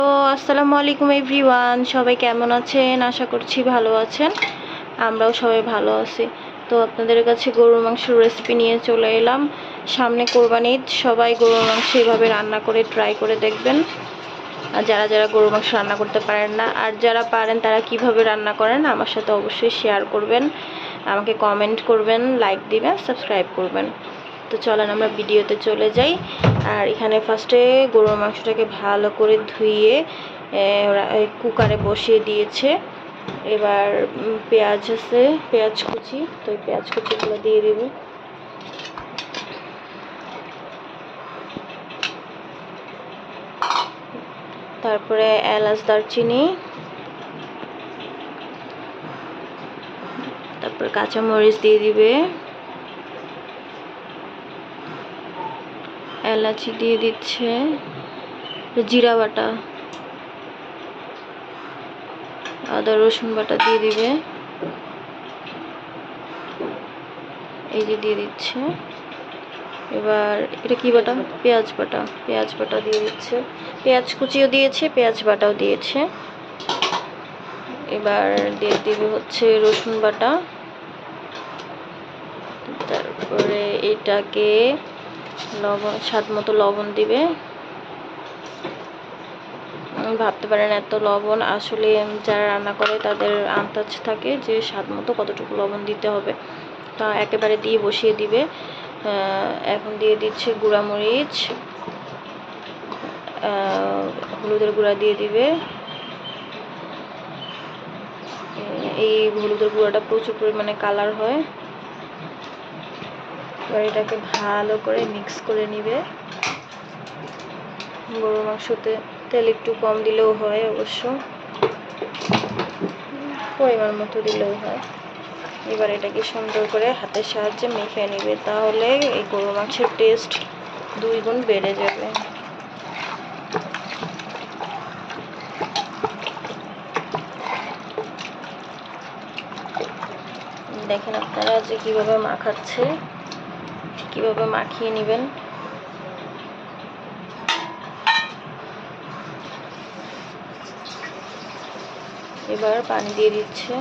তো আসসালামু আলাইকুম এভরিওয়ান, সবাই কেমন আছেন? আশা করছি ভালো আছেন। আমরাও সবাই ভালো আছি। তো আপনাদের কাছে গরুর মাংসের রেসিপি নিয়ে চলে এলাম। সামনে কোরবানি সবাই গরুর মাংস এভাবে রান্না করে ট্রাই করে দেখবেন। আর যারা যারা গরুর মাংস রান্না করতে পারেন না, আর যারা পারেন তারা কীভাবে রান্না করেন, আমার সাথে অবশ্যই শেয়ার করবেন। আমাকে কমেন্ট করবেন লাইক দিবেন সাবস্ক্রাইব করবেন। তো চলেন আমরা ভিডিওতে চলে যাই। আর এখানে ফার্স্টে গরুর মাংসটাকে ভালো করে ধুয়ে কুকারে বসিয়ে দিয়েছে। এবার পেঁয়াজ আছে, পেঁয়াজ কুচি, তো পেঁয়াজ কুচিগুলো দিয়ে দিব। তারপরে এলাচ, দারচিনি, তারপর কাঁচামরিচ দিয়ে দিবে। এলাচি দিয়ে দিচ্ছে, জিরা বাটা, আদা, রসুন বাটা দিয়ে দিবে। এই যে দিয়ে দিচ্ছে। এবার এটা কি বাটা? পেঁয়াজ বাটা। পেঁয়াজ বাটা দিয়ে দিচ্ছে। পেঁয়াজ কুচিও দিয়েছে, পেঁয়াজ বাটাও দিয়েছে। এবার দিয়ে দিবে হচ্ছে রসুন বাটা। তারপরে এটাকে লবণ, স্বাদ মতো লবণ দিবে। ভাবতে পারেন এত লবণ, আসলে যারা রান্না করে তাদের আন্দাজ থাকে যে স্বাদ মতো কতটুকু লবণ দিতে হবে। তা একেবারে দিয়ে বসিয়ে দিবে। এখন দিয়ে দিচ্ছে গুঁড়ামরিচ হলুদের গুঁড়া দিয়ে দিবে। এই হলুদের গুঁড়াটা প্রচুর পরিমাণে কালার হয়। এবার এটাকে ভালো করে মিক্স করে নিবে। গরুর মাংসতে তেল একটু কম দিলেও হয় অবশ্য। পরিমাণ মতো দিলেও হয়। এবার এটাকে সুন্দর করে হাতের সাহায্যে মেখে নিবে, তাহলে এই গরুর মাংসের টেস্ট দুই গুণ বেড়ে যাবে। দেখেন আপনারা যে কীভাবে মাখাচ্ছে। কীভাবে মাখিয়ে নেবেন? এবার পানি দিয়ে দিচ্ছে।